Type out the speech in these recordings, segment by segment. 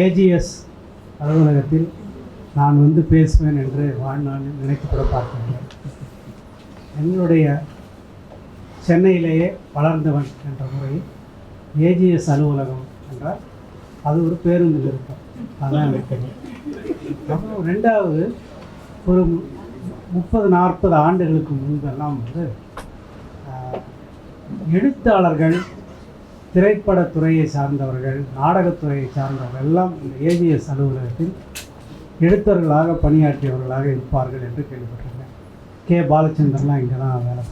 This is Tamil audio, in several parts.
ஏஜிஎஸ் அலுவலகத்தில் நான் வந்து பேசுவேன் என்று வாழ்நாளில் நினைத்து கூட என்னுடைய சென்னையிலேயே வளர்ந்தவன் என்ற முறையில் ஏஜிஎஸ் அலுவலகம் என்றால் அது ஒரு பேருந்து இருக்கும் அதான் எனக்கு அப்புறம் ரெண்டாவது ஒரு முப்பது நாற்பது ஆண்டுகளுக்கு முன்பெல்லாம் வந்து எழுத்தாளர்கள் திரைப்படத்துறையை சார்ந்தவர்கள் நாடகத்துறையை சார்ந்தவர்கள் எல்லாம் இந்த ஏஜிஎஸ் அலுவலகத்தில் எழுத்தர்களாக பணியாற்றியவர்களாக இருப்பார்கள் என்று கேள்விப்பட்டிருக்கேன். கே. பாலச்சந்திரன்லாம் இங்கே தான் வேலை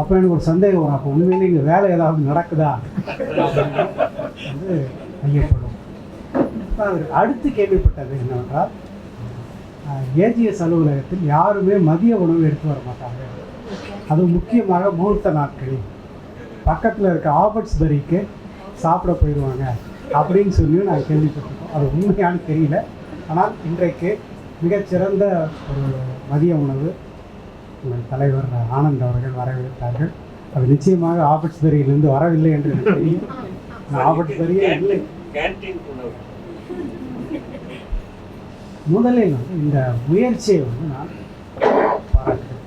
அப்போ எனக்கு ஒரு சந்தேகம் வரும். அப்போ உண்மையிலே இங்கே வேலை ஏதாவது நடக்குதா? அப்படின்னு வந்து ஐயப்படும். அடுத்து கேள்விப்பட்டது என்னவென்றால் ஏஜிஎஸ் அலுவலகத்தில் யாருமே மதிய உணவு எடுத்து வர மாட்டாங்க அது முக்கியமாக முகூர்த்த நாட்களில். பக்கத்தில் இருக்க ஆபர்ட்ஸ்பரிக்கு சாப்பிட போயிடுவாங்க அப்படின்னு சொல்லி நான் கேள்விப்பட்டிருக்கோம் அது உண்மையானு தெரியல. ஆனால் இன்றைக்கு மிகச்சிறந்த ஒரு மதிய உணவு உங்கள் தலைவர் ஆனந்த் அவர்கள் வரவேற்றார்கள். அது நிச்சயமாக ஆபர்ட்ஸ்பரியிலிருந்து வரவில்லை என்று எனக்கு தெரியும். இல்லை. கேன்டீன் உணவு. முதலில் வந்து இந்த முயற்சியை வந்து நான் பாராட்டுகிறேன்.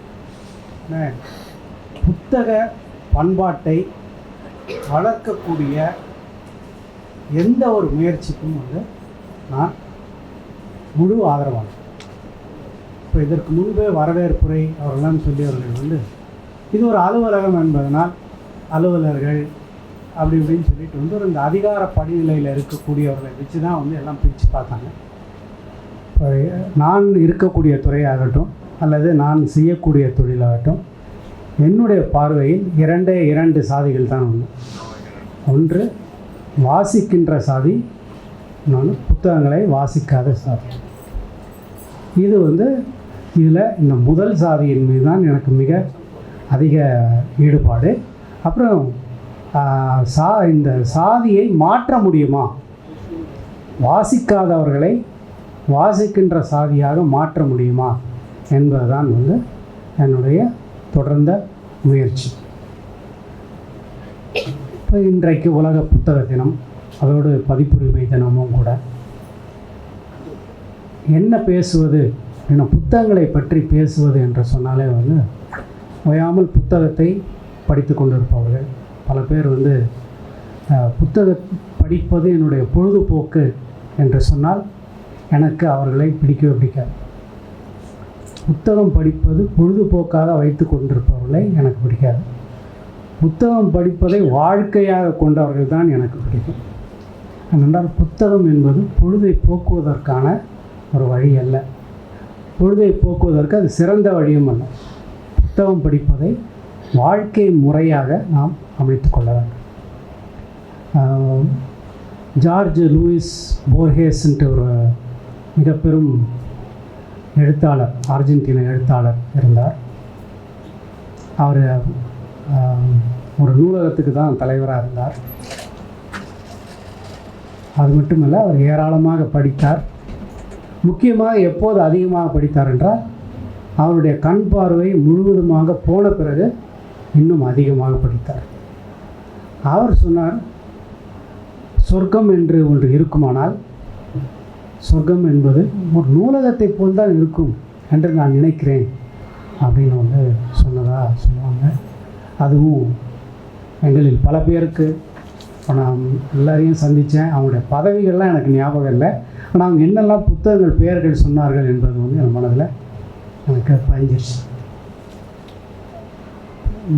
ஏன்னா, புத்தக பண்பாட்டை வளர்க்கக்கூடிய எந்த ஒரு முயற்சிக்கும் வந்து நான் முழு ஆதரவாக இப்போ இதற்கு முன்பே வரவேற்புரை அவர்களெல்லாம் சொல்லியவர்கள் வந்து இது ஒரு அலுவலகம் என்பதனால் அலுவலர்கள் அப்படி இப்படின்னு சொல்லிட்டு வந்து ஒரு இந்த அதிகார படிநிலையில் இருக்கக்கூடியவர்களை வச்சு தான் வந்து எல்லாம் பிரித்து பார்த்தாங்க. இப்போ நான் இருக்கக்கூடிய துறையாகட்டும் அல்லது நான் செய்யக்கூடிய தொழிலாகட்டும் என்னுடைய பார்வையில் இரண்டே இரண்டு சாதிகள் தான் உண்டு. ஒன்று வாசிக்கின்ற சாதி நான் புத்தகங்களை வாசிக்காத சாதி. இது வந்து இதில் இந்த முதல் சாதியின் மீது தான் எனக்கு மிக அதிக ஈடுபாடு. அப்புறம் சா இந்த சாதியை மாற்ற முடியுமா? வாசிக்காதவர்களை வாசிக்கின்ற சாதியாக மாற்ற முடியுமா? என்பதுதான் வந்து என்னுடைய தொடர்ந்த முயற்சி. இப்போ இன்றைக்கு உலக புத்தக தினம். அதோடு பதிப்புரிமை தினமும் கூட. என்ன பேசுவது? என்ன புத்தகங்களை பற்றி பேசுவது என்று சொன்னாலே வந்து ஓயாமல் புத்தகத்தை படித்து கொண்டிருப்பவர்கள். பல பேர் வந்து புத்தக படிப்பது என்னுடைய பொழுதுபோக்கு என்று சொன்னால் எனக்கு அவர்களை பிடிக்கவே பிடிக்காது. புத்தகம் படிப்பது பொழுதுபோக்காக வைத்து கொண்டிருப்பவர்களை எனக்கு பிடிக்காது. புத்தகம் படிப்பதை வாழ்க்கையாக கொண்டவர்கள் தான் எனக்கு பிடிக்கும். ஏனென்றால் புத்தகம் என்பது பொழுதை போக்குவதற்கான ஒரு வழி அல்ல. பொழுதை போக்குவதற்கு அது சிறந்த வழியும் அல்ல. புத்தகம் படிப்பதை வாழ்க்கை முறையாக நாம் அமைத்து கொள்ள வேண்டும். ஜார்ஜ் லூயிஸ் போர்ஹேஸ்ன்ட்டு ஒரு மிக பெரும் எழுத்தாளர் அர்ஜென்டினா எழுத்தாளர் இருந்தார். அவர் ஒரு நூலகத்துக்கு தான் தலைவராக இருந்தார். அது மட்டுமல்ல அவர் ஏராளமாக படித்தார். முக்கியமாக எப்போது அதிகமாக படித்தார் என்றால் அவருடைய கண் பார்வை முழுவதுமாக போன பிறகு இன்னும் அதிகமாக படித்தார். அவர் சொன்னார் சொர்க்கம் என்று ஒன்று இருக்குமானால் சொர்க்கம் என்பது ஒரு நூலகத்தை போல் தான் இருக்கும் என்று நான் நினைக்கிறேன் அப்படின்னு வந்து சொன்னதாக சொல்லுவாங்க. அதுவும் எங்களில் பல பேருக்கு. இப்போ நான் எல்லாரையும் சந்தித்தேன் அவங்களுடைய பதவிகள்லாம் எனக்கு ஞாபகம் இல்லை. ஆனால் அவங்க என்னெல்லாம் புத்தகங்கள் பெயர்கள் சொன்னார்கள் என்பது வந்து என் மனதில் எனக்கு பதிஞ்சிருச்சு.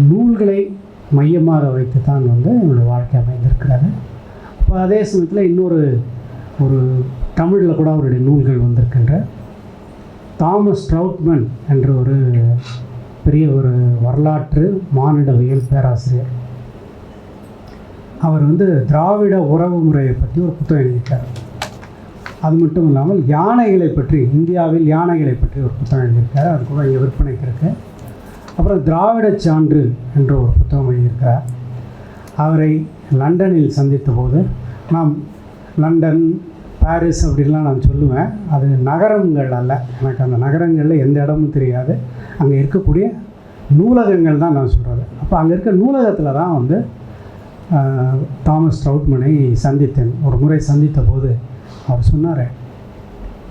நூல்களை மையமாக வைத்து தான் வந்து என்னுடைய வாழ்க்கை அமைந்திருக்கிறது. அப்போ அதே சமயத்தில் இன்னொரு ஒரு தமிழில் கூட அவருடைய நூல்கள் வந்திருக்கின்ற தாமஸ் ட்ரவுட்மன் என்ற ஒரு பெரிய ஒரு வரலாற்று மானிடவியல் பேராசிரியர். அவர் வந்து திராவிட உறவு முறையை பற்றி ஒரு புத்தகம் எழுதியிருக்கார். அது மட்டும் இல்லாமல் யானைகளை பற்றி இந்தியாவில் யானைகளை பற்றி ஒரு புத்தகம் எழுதியிருக்கார். அது கூட இங்கே விற்பனைக்கு இருக்கு. அப்புறம் திராவிட சான்று என்ற ஒரு புத்தகம் எழுதியிருக்கிறார். அவரை லண்டனில் சந்தித்த போது நாம் லண்டன் பாரிஸ் அப்படின்லாம் நான் சொல்லுவேன். அது நகரங்கள் அல்ல. எனக்கு அந்த நகரங்களில் எந்த இடமும் தெரியாது. அங்கே இருக்கக்கூடிய நூலகங்கள் தான் நான் சொல்கிறது அப்போ அங்கே இருக்க நூலகத்தில் தான் வந்து தாமஸ் ட்ரவுட்மனை சந்தித்தேன். ஒரு முறை சந்தித்த போது அவர் சொன்னார்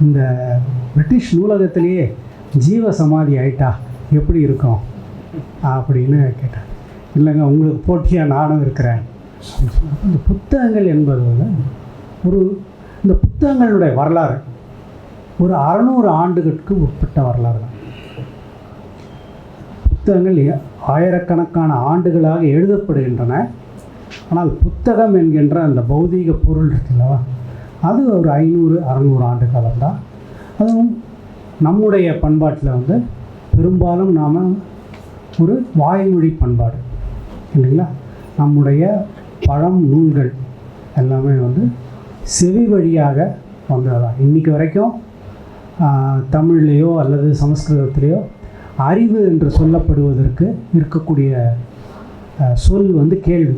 இந்த பிரிட்டிஷ் நூலகத்திலேயே ஜீவ சமாதி ஆயிட்டா? எப்படி இருக்கும்? அப்படின்னு கேட்டார். இல்லைங்க உங்களுக்கு போட்டியாக நானும் இருக்கிறேன். இந்த புத்தகங்கள் என்பது வந்து ஒரு இந்த புத்தகங்களுடைய வரலாறு ஒரு அறநூறு ஆண்டுகளுக்கு உட்பட்ட வரலாறு தான். புத்தகங்கள் ஆயிரக்கணக்கான ஆண்டுகளாக எழுதப்படுகின்றன. ஆனால் புத்தகம் என்கின்ற அந்த பௌதீக பொருள் இருக்குல்லவா அது ஒரு ஐநூறு அறநூறு ஆண்டு காலம் தான். அதுவும் நம்முடைய பண்பாட்டில் வந்து பெரும்பாலும் நாம் ஒரு வாய்மொழி பண்பாடு இல்லைங்களா? நம்முடைய பழம் நூல்கள் எல்லாமே வந்து செவி வழியாக வந்ததுதான் இன்றைக்கி வரைக்கும் தமிழ்லேயோ அல்லது சமஸ்கிருதத்திலேயோ அறிவு என்று சொல்லப்படுவதற்கு இருக்கக்கூடிய சொல் வந்து கேள்வி.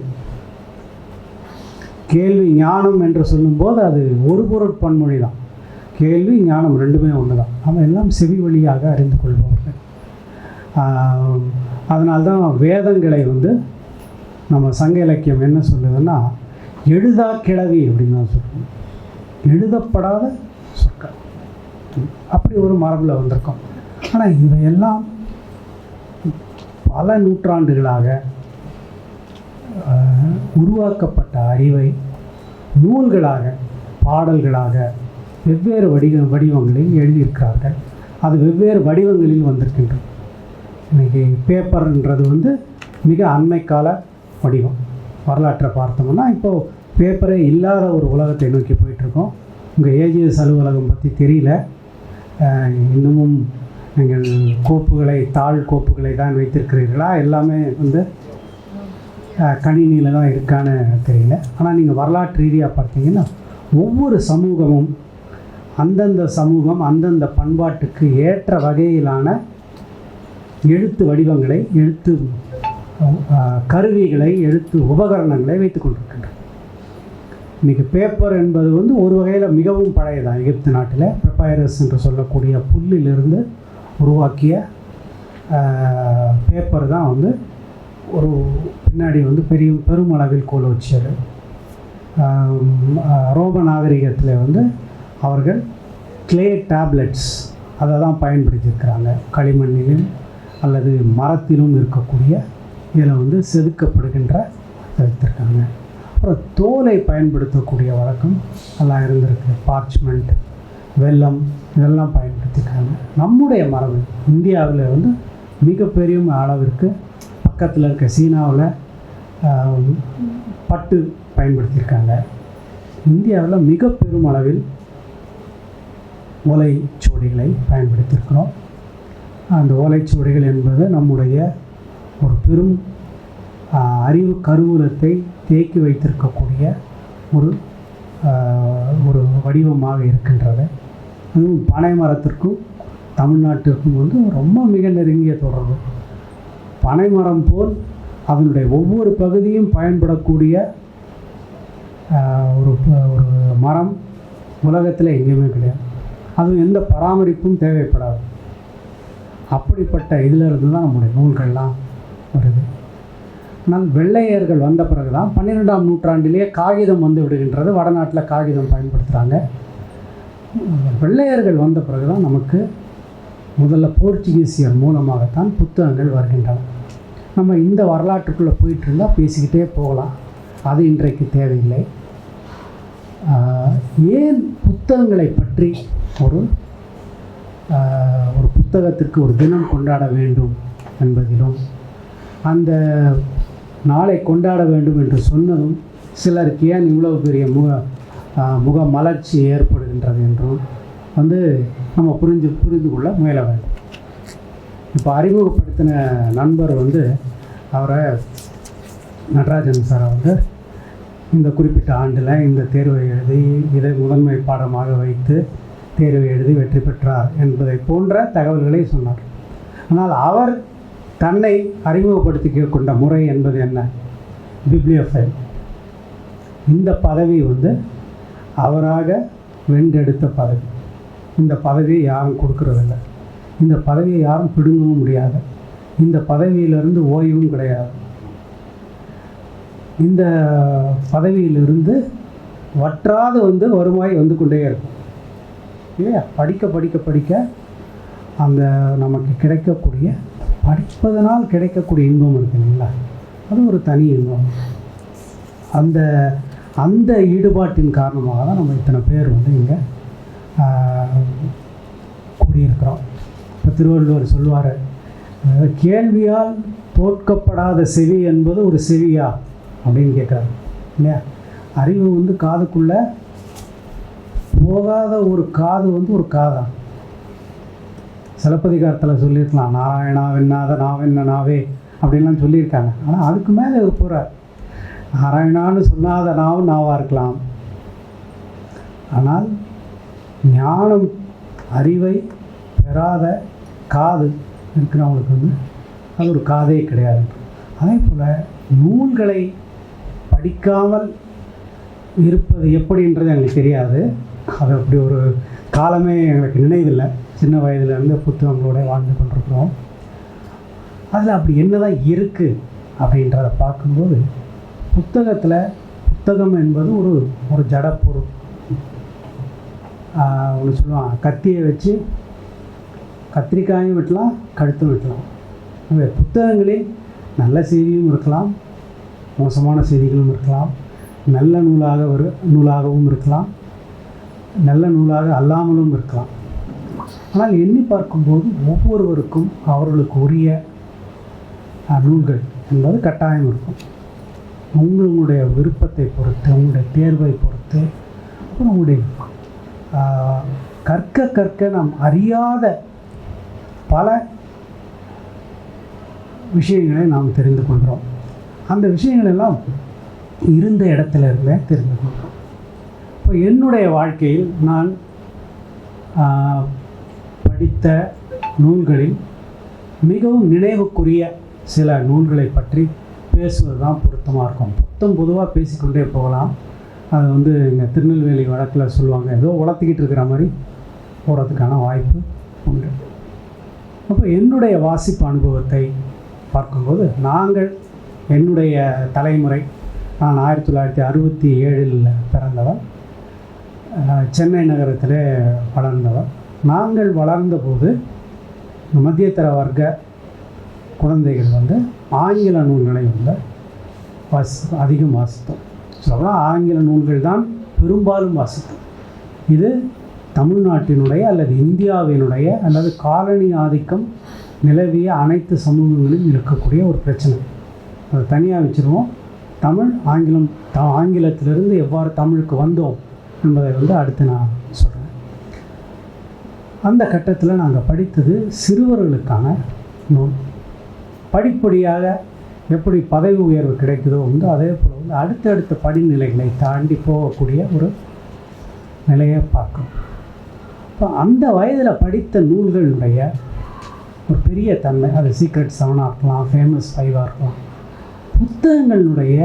கேள்வி ஞானம் என்று சொல்லும்போது அது ஒரு பொருட் பன்மொழி தான். கேள்வி ஞானம் ரெண்டுமே ஒன்று தான் நம்ம எல்லாம் செவி வழியாக அறிந்து கொள்பவர்கள். அதனால்தான் வேதங்களை வந்து நம்ம சங்க இலக்கியம் என்ன சொல்லுதுன்னா எழுதா கிளவி அப்படின்னு தான் சொல்லுவோம். எழுதப்படாத சொற்கள். அப்படி ஒரு மரபில் வந்திருக்கோம். ஆனால் இவையெல்லாம் பல நூற்றாண்டுகளாக உருவாக்கப்பட்ட அறிவை நூல்களாக பாடல்களாக வெவ்வேறு வடிவ வடிவங்களில் எழுதியிருக்கிறார்கள். அது வெவ்வேறு வடிவங்களில் வந்திருக்கின்றது. இன்றைக்கி பேப்பர்ன்றது வந்து மிக அண்மைக்கால வடிவம். வரலாற்றை பார்த்தோம்னா இப்போது பேப்பரே இல்லாத ஒரு உலகத்தை நோக்கி போயிட்டுருக்கோம். உங்கள் ஏஜிஎஸ் அலுவலகம் பற்றி தெரியல. இன்னமும் நீங்கள் கோப்புகளை தாழ் கோப்புகளை தான் வைத்திருக்கிறீர்களா? எல்லாமே வந்து கணினியில் தான் இருக்கான்னு தெரியல. ஆனால் நீங்கள் வரலாற்று ரீதியாக பார்த்தீங்கன்னா ஒவ்வொரு சமூகமும் அந்தந்த சமூகம் அந்தந்த பண்பாட்டுக்கு ஏற்ற வகையிலான எழுத்து வடிவங்களை எழுத்து கருவிகளை எழுத்து உபகரணங்களை வைத்து இன்றைக்கி பேப்பர் என்பது வந்து ஒரு வகையில் மிகவும் பழையதான் எகிப்து நாட்டில் பெப்பைரஸ் என்று சொல்லக்கூடிய புல்லிலிருந்து உருவாக்கிய பேப்பர் தான் வந்து ஒரு பின்னாடி வந்து பெரிய பெருமளவில் கோல் வச்சது. ரோம நாகரிகத்தில் வந்து அவர்கள் கிளே டேப்லெட்ஸ் அதை தான் பயன்படுத்தியிருக்கிறாங்க. களிமண்ணிலும் அல்லது மரத்திலும் இருக்கக்கூடிய இதில் வந்து செதுக்கப்படுகின்ற வைத்திருக்காங்க அப்புறம் தோலை பயன்படுத்தக்கூடிய வழக்கம் எல்லாம் இருந்திருக்கு. பார்ச்மெண்ட் வெள்ளம் இதெல்லாம் பயன்படுத்திக்கிறாங்க நம்முடைய மரபு இந்தியாவில் வந்து மிகப்பெரிய அளவிற்கு பக்கத்தில் இருக்க சீனாவில் பட்டு பயன்படுத்தியிருக்காங்க இந்தியாவில் மிக பெரும் அளவில் ஓலைச்சுவடிகளை பயன்படுத்தியிருக்கிறோம் அந்த ஓலைச்சுவடிகள் என்பது நம்முடைய ஒரு பெரும் அறிவு கருவூலத்தை தேக்கி வைத்திருக்கக்கூடிய ஒரு ஒரு வடிவமாக இருக்கின்றது. அதுவும் பனை மரத்திற்கும் தமிழ்நாட்டிற்கும் வந்து ரொம்ப மிக நெருங்கிய தொடர்பு. பனைமரம் போல் அதனுடைய ஒவ்வொரு பகுதியும் பயன்படக்கூடிய ஒரு ஒரு மரம் உலகத்தில் எங்கேயுமே கிடையாது. அதுவும் எந்த பராமரிப்பும் தேவைப்படாது. அப்படிப்பட்ட இதிலிருந்து தான் நம்முடைய நூல்கள்லாம் வருது. ஆனால் வெள்ளையர்கள் வந்த பிறகு தான் பன்னிரெண்டாம் நூற்றாண்டிலேயே காகிதம் வந்து விடுகின்றது. வடநாட்டில் காகிதம் பயன்படுத்துகிறாங்க வெள்ளையர்கள் வந்த பிறகு தான் நமக்கு முதல்ல போர்ச்சுகீசியர் மூலமாகத்தான் புத்தகங்கள் வருகின்றன. நம்ம இந்த வரலாற்றுக்குள்ளே போயிட்டு இருந்தால் பேசிக்கிட்டே போகலாம். அது இன்றைக்கு தேவையில்லை. ஏன் புத்தகங்களை பற்றி ஒரு ஒரு புத்தகத்திற்கு ஒரு தினம் கொண்டாட வேண்டும் என்பதிலும் அந்த நாளை கொண்டாட வேண்டும் என்று சொன்னதும் சிலருக்கு ஏன் இவ்வளவு பெரிய முக முக மலர்ச்சி ஏற்படுகின்றது என்றும் வந்து நம்ம புரிஞ்சு புரிந்து கொள்ள முயல வேண்டும். இப்போ அறிமுகப்படுத்தின நண்பர் வந்து அவரை நடராஜன் சாரை வந்து இந்த குறிப்பிட்ட ஆண்டில் இந்த தேர்வை எழுதி இதை முதன்மை பாடமாக வைத்து தேர்வை எழுதி வெற்றி பெற்றார் என்பதை போன்ற தகவல்களை சொன்னார். ஆனால் அவர் தன்னை அறிமுகப்படுத்திக்க கொண்ட முறை என்பது என்ன? பிப்ளியோஃபைல் இந்த பதவி வந்து அவராக வென்றெடுத்த பதவி. இந்த பதவியை யாரும் கொடுக்கறதில்ல. இந்த பதவியை யாரும் பிடுங்கவும் முடியாது. இந்த பதவியிலிருந்து ஓய்வும் கிடையாது. இந்த பதவியிலிருந்து வற்றாது வந்து வருமாய் வந்து கொண்டே இருக்கும். இல்லையா? படிக்க படிக்க படிக்க அந்த நமக்கு கிடைக்கக்கூடிய படிப்பதனால் கிடைக்கக்கூடிய இன்பம் இருக்கு இல்லைங்களா? அது ஒரு தனி இன்பம். அந்த அந்த ஈடுபாட்டின் காரணமாக தான் நம்ம இத்தனை பேர் வந்து இங்கே கூடியிருக்கிறோம். இப்போ திருவள்ளுவர் சொல்லுவார் கேள்வியால் தோற்கப்படாத செவி என்பது ஒரு செவியா? அப்படின்னு கேட்குறாரு. இல்லையா? அறிவு வந்து காதுக்குள்ளே போகாத ஒரு காது வந்து ஒரு காதான் சிலப்பதிகாரத்தில் சொல்லியிருக்கலாம் நாராயணா வெண்ணாத நாவென்ன நாவே அப்படின்லாம் சொல்லியிருக்காங்க. ஆனால் அதுக்கு மேலே இவர் போகிறார் நாராயணான்னு சொன்னாத நாவும் நாவாக இருக்கலாம். ஆனால் ஞானம் அறிவை பெறாத காது இருக்கிறவங்களுக்கு வந்து அது ஒரு காதே கிடையாது. அதே போல் நூல்களை படிக்காமல் இருப்பது எப்படின்றது எங்களுக்கு தெரியாது. அது அப்படி ஒரு காலமே எங்களுக்கு நினைவில்லை. சின்ன வயதிலேருந்து புத்தகங்களோட வாழ்ந்து கொண்டிருக்கிறோம். அதில் அப்படி என்னதான் இருக்குது அப்படின்றத பார்க்கும்போது புத்தகத்தில் புத்தகம் என்பது ஒரு ஒரு ஜடப்பொருள் ஒன்று சொல்லுவான் கத்தியை வச்சு கத்திரிக்காயும் வெட்டலாம் கழுத்தும் வெட்டலாம். புத்தகங்களில் நல்ல செய்தியும் இருக்கலாம் மோசமான செய்திகளும் இருக்கலாம் நல்ல நூலாக ஒரு நூலாகவும் இருக்கலாம் நல்ல நூலாக அல்லாமலும் இருக்கலாம். ஆனால் எண்ணி பார்க்கும்போது ஒவ்வொருவருக்கும் அவர்களுக்கு உரிய நூல்கள் என்பது கட்டாயம் இருக்கும். உங்களுடைய விருப்பத்தை பொறுத்து உங்களுடைய தேர்வை பொறுத்து அப்புறம் உங்களுடைய கற்க கற்க நாம் அறியாத பல விஷயங்களை நாம் தெரிந்து கொள்கிறோம். அந்த விஷயங்களெல்லாம் இருந்த இடத்துல இருந்தே தெரிந்து கொள்கிறோம். இப்போ என்னுடைய வாழ்க்கையில் நான் படித்த நூல்களில் மிகவும் நினைவுக்குரிய சில நூல்களை பற்றி பேசுவது தான் பொருத்தமாக இருக்கும். புத்தம் பொதுவாக பேசிக்கொண்டே போகலாம். அது வந்து இங்கே திருநெல்வேலி வழக்கில் சொல்லுவாங்க. ஏதோ வளர்த்துக்கிட்டு இருக்கிற மாதிரி போகிறதுக்கான வாய்ப்பு உண்டு. அப்போ என்னுடைய வாசிப்பு அனுபவத்தை பார்க்கும்போது நாங்கள் என்னுடைய தலைமுறை நான் ஆயிரத்தி தொள்ளாயிரத்தி அறுபத்தி ஏழில் பிறந்தவர் சென்னை நகரத்தில் வளர்ந்தவர் நாங்கள் வளர்ந்தபோது மத்தியதர வர்க்க குழந்தைகள் வந்து ஆங்கில நூல்களை வந்து வாசி அதிகம் வாசித்தோம். சொல்லலாம் ஆங்கில நூல்கள் தான் பெரும்பாலும் வாசித்தோம். இது தமிழ்நாட்டினுடைய அல்லது இந்தியாவினுடைய அல்லது காலனி ஆதிக்கம் நிலவிய அனைத்து சமூகங்களிலும் இருக்கக்கூடிய ஒரு பிரச்சனை. அதை தனியாக வச்சுருவோம். தமிழ் ஆங்கிலம் த ஆங்கிலத்திலிருந்து எவ்வாறு தமிழுக்கு வந்தோம் என்பதை வந்து அடுத்து நான் சொல்கிறேன் அந்த கட்டத்தில் நாங்கள் படித்தது சிறுவர்களுக்கான நூல். படிப்படியாக எப்படி பதவி உயர்வு கிடைக்குதோ வந்து அதே போல் வந்து அடுத்தடுத்த படிநிலைகளை தாண்டி போகக்கூடிய ஒரு நிலையை பார்க்கணும் இப்போ அந்த வயதில் படித்த நூல்களுடைய ஒரு பெரிய தன்மை அது சீக்ரெட் செவனாக இருக்கலாம் ஃபேமஸ் ஃபைவாக இருக்கலாம் புத்தகங்களுடைய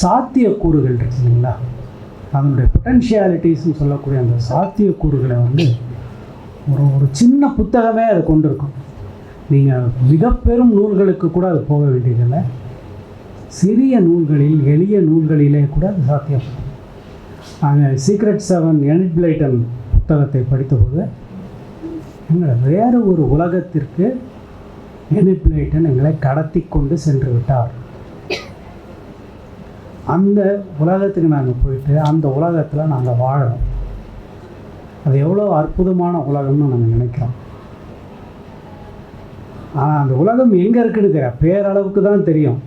சாத்தியக்கூறுகள் இருக்கு இல்லைங்களா? அதனுடைய பொட்டன்ஷியாலிட்டிஸ்னு சொல்லக்கூடிய அந்த சாத்தியக்கூறுகளை வந்து ஒரு ஒரு சின்ன புத்தகமே அதை கொண்டிருக்கும். நீங்கள் மிக பெரும் நூல்களுக்கு கூட அது போக வேண்டியதில்லை. சிறிய நூல்களில் எளிய நூல்களிலே கூட அது சாத்தியப்படும். நாங்கள் சீக்ரெட் செவன் எனிட் பிளைட்டன் புத்தகத்தை படித்தபோது எங்களை வேறு ஒரு உலகத்திற்கு எனிட் பிளைட்டன் எங்களை கடத்தி கொண்டு சென்று விட்டார். அந்த உலகத்துக்கு நாங்கள் போயிட்டு அந்த உலகத்தில் நாங்கள் வாழணும் அது எவ்வளோ அற்புதமான உலகம்னு நாங்கள் நினைக்கிறோம். ஆனால் அந்த உலகம் எங்கே இருக்குன்னு தெரியும் பேரளவுக்கு தான் தெரியும்.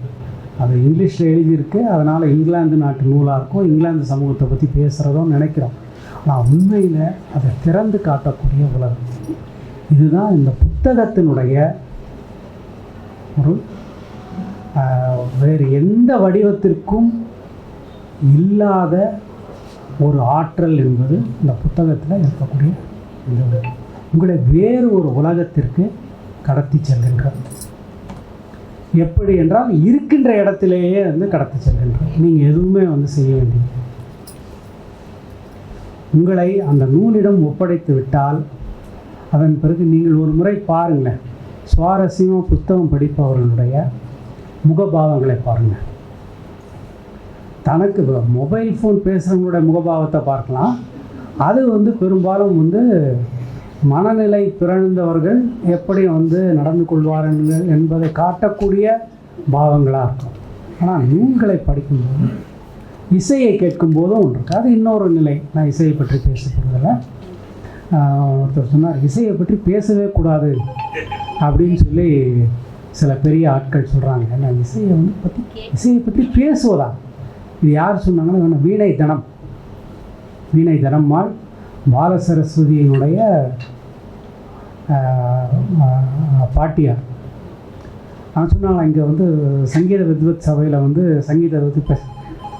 அது இங்கிலீஷில் எழுதியிருக்கு. அதனால் இங்கிலாந்து நாட்டு நூலாக இருக்கும். இங்கிலாந்து சமூகத்தை பற்றி பேசுகிறதும் நினைக்கிறோம். ஆனால் உண்மையில் அதை திறந்து காட்டக்கூடிய உலகம். இதுதான் இந்த புத்தகத்தினுடைய ஒரு வேறு எந்த வடிவத்திற்கும் இல்லாத ஒரு ஆற்றல் என்பது இந்த புத்தகத்தில் இருக்கக்கூடிய இந்த உங்களை வேறு ஒரு உலகத்திற்கு கடத்தி செல்கின்றது. எப்படி என்றால் இருக்கின்ற இடத்திலேயே வந்து கடத்தி செல்கின்றது. நீங்கள் எதுவுமே வந்து செய்ய வேண்டியது உங்களை அந்த நூலிடம் ஒப்படைத்து விட்டால் அதன் பிறகு நீங்கள் ஒரு முறை பாருங்களேன். சுவாரஸ்யமாக புத்தகம் படிப்பவர்களுடைய முகபாவங்களை பாருங்கள் தனக்கு மொபைல் ஃபோன் பேசுகிறவங்களோட முகபாவத்தை பார்க்கலாம். அது வந்து பெரும்பாலும் வந்து மனநிலை பிறழ்ந்தவர்கள் எப்படி வந்து நடந்து கொள்வார்கள் என்பதை காட்டக்கூடிய பாவங்களாக இருக்கும். ஆனால் நூல்களை படிக்கும்போது இசையை கேட்கும்போதும் ஒன்று இருக்குது அது இன்னொரு நிலை. நான் இசையை பற்றி பேச போகிறதில்ல ஒருத்தர் சொன்னார் இசையை பற்றி பேசவே கூடாது அப்படின்னு சொல்லி சில பெரிய ஆட்கள் சொல்கிறாங்க ஏன்னா இசையை வந்து பற்றி இசையை பற்றி பேசுவதா? இது யார் சொன்னாங்கன்னா வீணை தனம். வீணை தனம்மாள் பால சரஸ்வதியினுடைய பாட்டியார். நான் சொன்னாங்க இங்கே வந்து சங்கீத வித்வத் சபையில் வந்து சங்கீத பற்றி பேச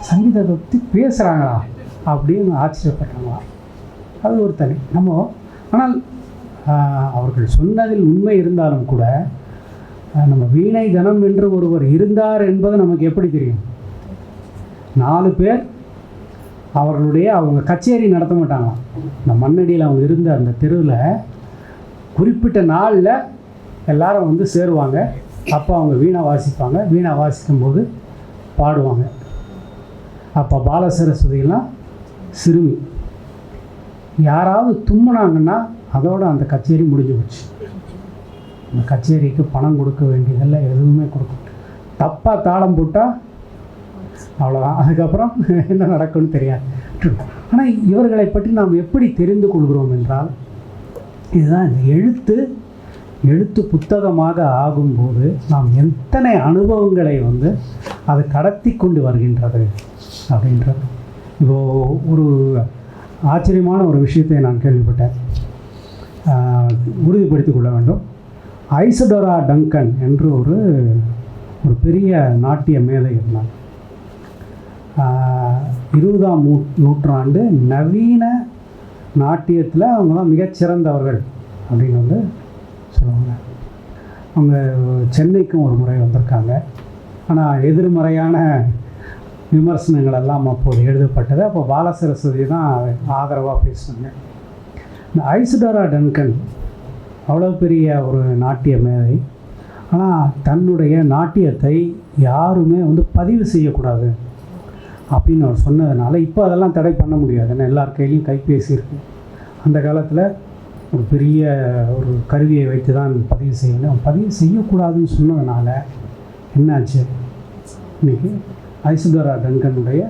சங்கீதத்தை பற்றி பேசுகிறாங்களா அப்படின்னு ஆச்சரியப்படுறாங்களா அது ஒரு தனி. நம்ம ஆனால் அவர்கள் சொன்னதில் உண்மை இருந்தாலும் கூட நம்ம வீணை தனம் என்று ஒருவர் இருந்தார் என்பது நமக்கு எப்படி தெரியும்? நாலு பேர் அவர்களுடைய அவங்க கச்சேரி நடத்த மாட்டாங்களாம் இந்த மண்ணடியில் அவங்க இருந்த அந்த தெருவில் குறிப்பிட்ட நாளில் எல்லாரும் வந்து சேருவாங்க. அப்போ அவங்க வீணை வாசிப்பாங்க. வீணை வாசிக்கும்போது பாடுவாங்க. அப்போ பால சிறுமி. யாராவது தும்முனாங்கன்னா அதோட அந்த கச்சேரி முடிஞ்சு போச்சு. அந்த கச்சேரிக்கு பணம் கொடுக்க வேண்டியதெல்லாம் எதுவுமே கொடுக்கும் தப்பாக தாளம் போட்டால் அவ்வளோதான் அதுக்கப்புறம் என்ன நடக்கும்னு தெரியாது. ஆனால் இவர்களை பற்றி நாம் எப்படி தெரிந்து கொள்கிறோம் என்றால் இதுதான் இந்த எழுத்து. எழுத்து புத்தகமாக ஆகும்போது நாம் எத்தனை அனுபவங்களை வந்து அது கடத்தி கொண்டு வருகின்றது அப்படின்றது. இப்போது ஒரு ஆச்சரியமான ஒரு விஷயத்தை நான் கேள்விப்பட்டேன். உறுதிப்படுத்திக் கொள்ள வேண்டும். ஐசடோரா டங்கன் என்று ஒரு ஒரு பெரிய நாட்டிய மேதை இருந்தாங்க இருபதாம் நூ நூற்றாண்டு நவீன நாட்டியத்தில் அவங்க தான் மிகச்சிறந்தவர்கள் அப்படின்னு வந்து சொல்லுவாங்க. அவங்க சென்னைக்கும் ஒரு முறை வந்திருக்காங்க. ஆனால் எதிர்மறையான விமர்சனங்கள் எல்லாம் அப்போது எழுதப்பட்டது. அப்போ பாலசரஸ்வதி தான் ஆதரவாக பேசுனாங்க. இந்த ஐசுடரா டன்கன் அவ்வளோ பெரிய ஒரு நாட்டிய மேதை. ஆனால் தன்னுடைய நாட்டியத்தை யாருமே வந்து பதிவு செய்யக்கூடாது. அப்படின்னு அவர் சொன்னதுனால இப்போ அதெல்லாம் தடை பண்ண முடியாது. ஏன்னா எல்லார் கையிலையும் கைபேசி இருக்குது அந்த காலத்தில் ஒரு பெரிய ஒரு கருவியை வைத்து தான் பதிவு செய்யணும் பதிவு செய்யக்கூடாதுன்னு சொன்னதுனால என்னாச்சு? இன்னைக்கு ஐசுதரா டங்கனுடைய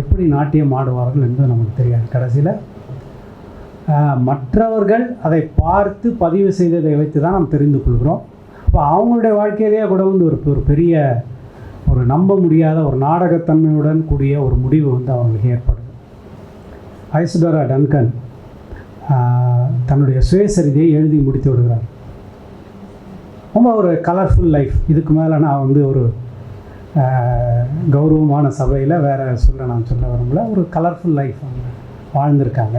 எப்படி நாட்டியம் ஆடுவார்கள் என்பது நமக்கு தெரியாது. கடைசியில் மற்றவர்கள் அதை பார்த்து பதிவு செய்ததை வைத்து தான் நாம் தெரிந்து கொள்கிறோம். அப்போ அவங்களுடைய வாழ்க்கையிலேயே கூட வந்து ஒரு ஒரு பெரிய ஒரு நம்ப முடியாத ஒரு நாடகத்தன்மையுடன் கூடிய ஒரு முடிவு வந்து அவங்களுக்கு ஏற்படுது. ஐஸ்வரா டன்கன் தன்னுடைய சுயசரிதையை எழுதி முடித்து விடுகிறார். ரொம்ப ஒரு கலர்ஃபுல் லைஃப் இதுக்கு மேலே நான் வந்து ஒரு கௌரவமான சபையில் வேறு சொல்ல நான் சொல்ல விரும்பல. ஒரு கலர்ஃபுல் லைஃப் அவங்க வாழ்ந்திருக்காங்க.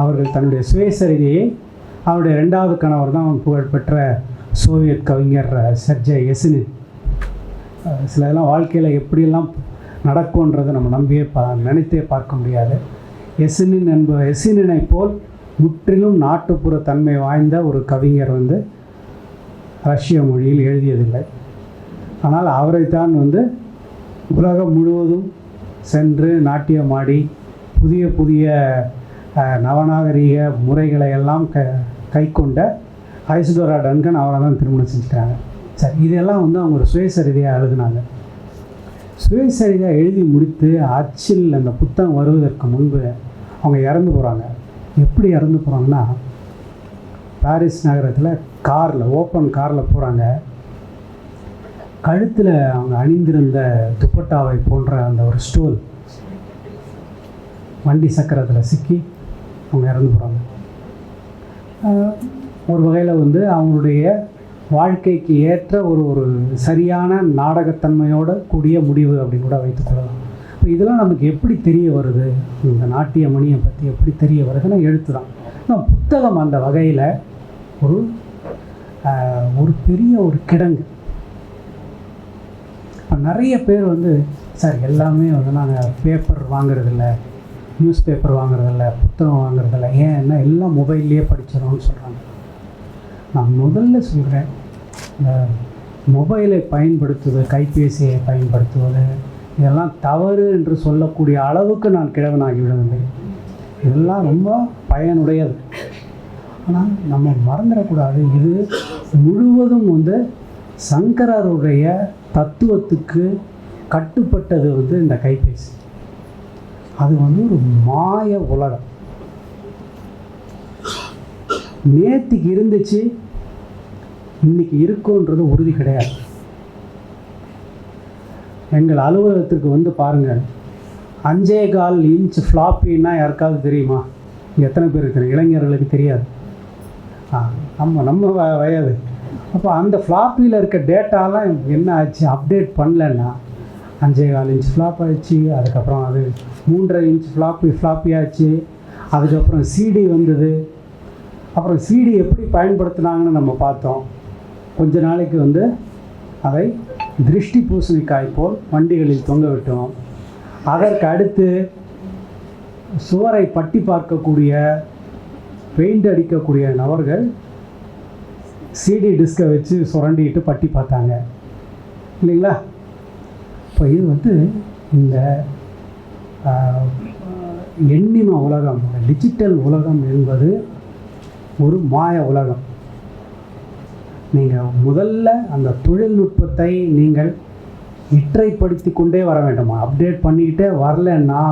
அவர்கள் தன்னுடைய சுயசரிதையை அவருடைய ரெண்டாவது கணவர் தான் புகழ்பெற்ற சோவியத் கவிஞர் சர்ஜய் எசினின் சில இதெல்லாம் வாழ்க்கையில் எப்படியெல்லாம் நடக்கும்ன்றதை நம்ம நம்பியே பா நினைத்தே பார்க்க முடியாது. எசினின் என்ப எசினினை போல் முற்றிலும் நாட்டுப்புற தன்மை வாய்ந்த ஒரு கவிஞர் வந்து ரஷ்ய மொழியில் எழுதியதில்லை. ஆனால் அவரைத்தான் வந்து உலகம் முழுவதும் சென்று நாட்டியமாடி புதிய புதிய நவநாகரிக நவநாகரீக முறைகளை எல்லாம் க கை கொண்ட ஐசுடோரா டன்கன் அவரை தான் திருமணம் செஞ்சுட்டாங்க. சரி இதெல்லாம் வந்து அவங்க ஒரு சுயசரிதையாக எழுதினாங்க. சுயசரிதையாக எழுதி முடித்து அச்சில் அந்த புத்தகம் வருவதற்கு முன்பு அவங்க இறந்து போகிறாங்க எப்படி இறந்து போகிறாங்கன்னா பாரிஸ் நகரத்தில் காரில் ஓப்பன் காரில் போகிறாங்க கழுத்தில் அவங்க அணிந்திருந்த துப்பட்டாவை போன்ற அந்த ஒரு ஸ்டோல் வண்டி சக்கரத்தில் சிக்கி அவங்க இறந்து போகிறாங்க ஒரு வகையில் வந்து அவங்களுடைய வாழ்க்கைக்கு ஏற்ற ஒரு ஒரு சரியான நாடகத்தன்மையோட கூடிய முடிவு அப்படின்னு கூட வைத்துக்கொள்ளலாம் இப்போ இதெல்லாம் நமக்கு எப்படி தெரிய வருது? இந்த நாட்டிய மணியை பற்றி எப்படி தெரிய வருதுன்னா எழுத்து தான் புத்தகம் அந்த வகையில் ஒரு ஒரு பெரிய ஒரு கிடங்கு. இப்போ நிறைய பேர் வந்து சார் எல்லாமே வந்து நாங்கள் பேப்பர் வாங்குறதில்ல நியூஸ் பேப்பர் வாங்குறதில்ல புத்தகம் வாங்குறதில்ல. ஏன் என்ன எல்லாம் மொபைல்லையே படிச்சிடணும்னு சொல்கிறாங்க நான் முதல்ல சொல்கிறேன் இந்த மொபைலை பயன்படுத்துவது கைபேசியை பயன்படுத்துவது இதெல்லாம் தவறு என்று சொல்லக்கூடிய அளவுக்கு நான் கிழவனாகி இதெல்லாம் ரொம்ப பயனுடையது. ஆனால் நம்ம மறந்துடக்கூடாது. இது முழுவதும் வந்து சங்கரருடைய தத்துவத்துக்கு கட்டுப்பட்டது வந்து இந்த கைபேசி. அது வந்து ஒரு மாய உலகம். நேற்றுக்கு இருந்துச்சு இன்னைக்கு இருக்குன்றது உறுதி கிடையாது. எங்கள் அலுவலகத்திற்கு வந்து பாருங்கள் அஞ்சே கால் இன்ச் ஃப்ளாப்பின்னா யாருக்காவது தெரியுமா? எத்தனை பேர் இருக்கிற? இளைஞர்களுக்கு தெரியாது. ஆ நம்ம நம்ம வயது. அப்போ அந்த ஃப்ளாப்பியில் இருக்க டேட்டாலாம் என்ன ஆச்சு? அப்டேட் பண்ணலன்னா அஞ்சே கால் இன்ச் ஃப்ளாப் ஆயிடுச்சு அதுக்கப்புறம் அது மூன்றரை இன்ச் ஃப்ளாப்பி ஃப்ளாப்பி ஆச்சு அதுக்கப்புறம் சிடி வந்தது. அப்புறம் சிடி எப்படி பயன்படுத்துனாங்கன்னு நம்ம பார்த்தோம். கொஞ்ச நாளைக்கு வந்து அதை திருஷ்டி பூசணிக்காய் போல் வண்டிகளில் தொங்க விட்டோம். அதற்கு அடுத்து சுவரை பட்டி பார்க்கக்கூடிய பெயிண்ட் அடிக்கக்கூடிய நபர்கள் சிடி டிஸ்கை வச்சு சுரண்டிட்டு பட்டி பார்த்தாங்க. இல்லைங்களா? இப்போ இது வந்து இந்த எண்ணிம உலகம் டிஜிட்டல் உலகம் என்பது ஒரு மாய உலகம். நீங்கள் முதல்ல அந்த தொழில்நுட்பத்தை நீங்கள் இற்றைப்படுத்தி கொண்டே வர வேண்டுமா? அப்டேட் பண்ணிக்கிட்டே வரலன்னா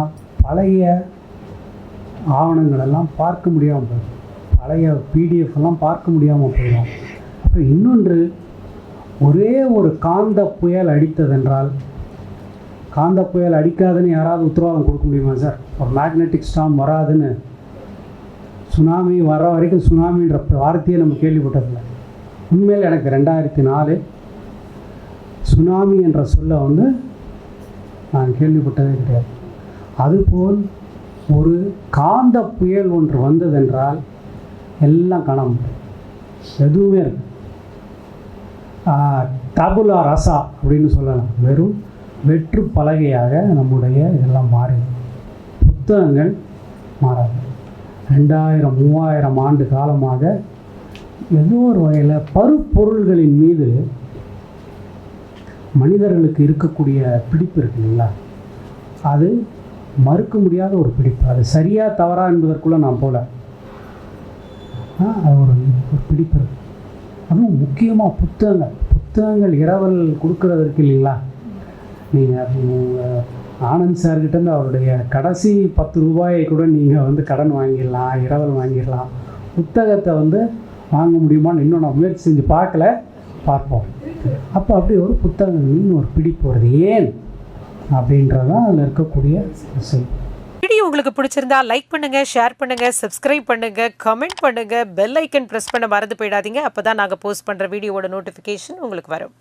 பழைய ஆவணங்களெல்லாம் பார்க்க முடியாமல் போயிடும். பழைய பிடிஎஃப் எல்லாம் பார்க்க முடியாமல் போயிடும். அப்புறம் இன்னொன்று ஒரே ஒரு காந்த புயல் அடித்ததென்றால் காந்த புயல் அடிக்காதுன்னு யாராவது உத்தரவாதம் கொடுக்க முடியுமா சார்? ஒரு மேக்னெட்டிக் ஸ்டாம் வராதுன்னு. சுனாமி வர வரைக்கும் சுனாமின்ற வார்த்தையை நம்ம கேள்விப்பட்டதில்லை. உண்மையில் எனக்கு ரெண்டாயிரத்தி நாலு சுனாமி என்ற சொல்ல வந்து நான் கேள்விப்பட்டதே கிடையாது. அதுபோல் ஒரு காந்த புயல் ஒன்று வந்ததென்றால் எல்லாம் காணாம எதுவுமே இருக்கு தபுலா ரசா அப்படின்னு சொல்லலாம். வெறும் வெற்று பலகையாக நம்முடைய இதெல்லாம் மாறி புத்தகங்கள் மாறாது. ரெண்டாயிரம் மூவாயிரம் ஆண்டு காலமாக ஏதோ ஒரு வகையில் பருப்பொருள்களின் மீது மனிதர்களுக்கு இருக்கக்கூடிய பிடிப்பு இருக்கு இல்லைங்களா? அது மறுக்க முடியாத ஒரு பிடிப்பு. அது சரியாக தவறா என்பதற்குள்ளே நான் போல. அது ஒரு ஒரு பிடிப்பு இருக்கு. அதுவும் முக்கியமாக புத்தகங்கள். புத்தகங்கள் இரவல் கொடுக்கறதற்கு இல்லைங்களா? நீங்கள் ஆனந்த் சார்கிட்டேருந்து அவருடைய கடைசி பத்து ரூபாயை கூட நீங்கள் வந்து கடன் வாங்கிடலாம் இரவல் வாங்கிடலாம். புத்தகத்தை வந்து வாங்க முடியுமான்னு இன்னும் நான் முயற்சி செஞ்சு பார்க்கல. பார்ப்போம். அப்போ அப்படி ஒரு புத்தகங்களின் ஒரு பிடிப்பு வருது. ஏன்? அப்படின்றது தான் அதில் இருக்கக்கூடிய விஷயம் வீடியோ உங்களுக்கு பிடிச்சிருந்தா லைக் பண்ணுங்க ஷேர் பண்ணுங்க சப்ஸ்கிரைப் பண்ணுங்க கமெண்ட் பண்ணுங்க பெல் ஐக்கன் ப்ரெஸ் பண்ண மறந்து போயிடாதீங்க. அப்பதான் நாங்கள் போஸ்ட் பண்ணுற வீடியோவோட நோட்டிஃபிகேஷன் உங்களுக்கு வரும்.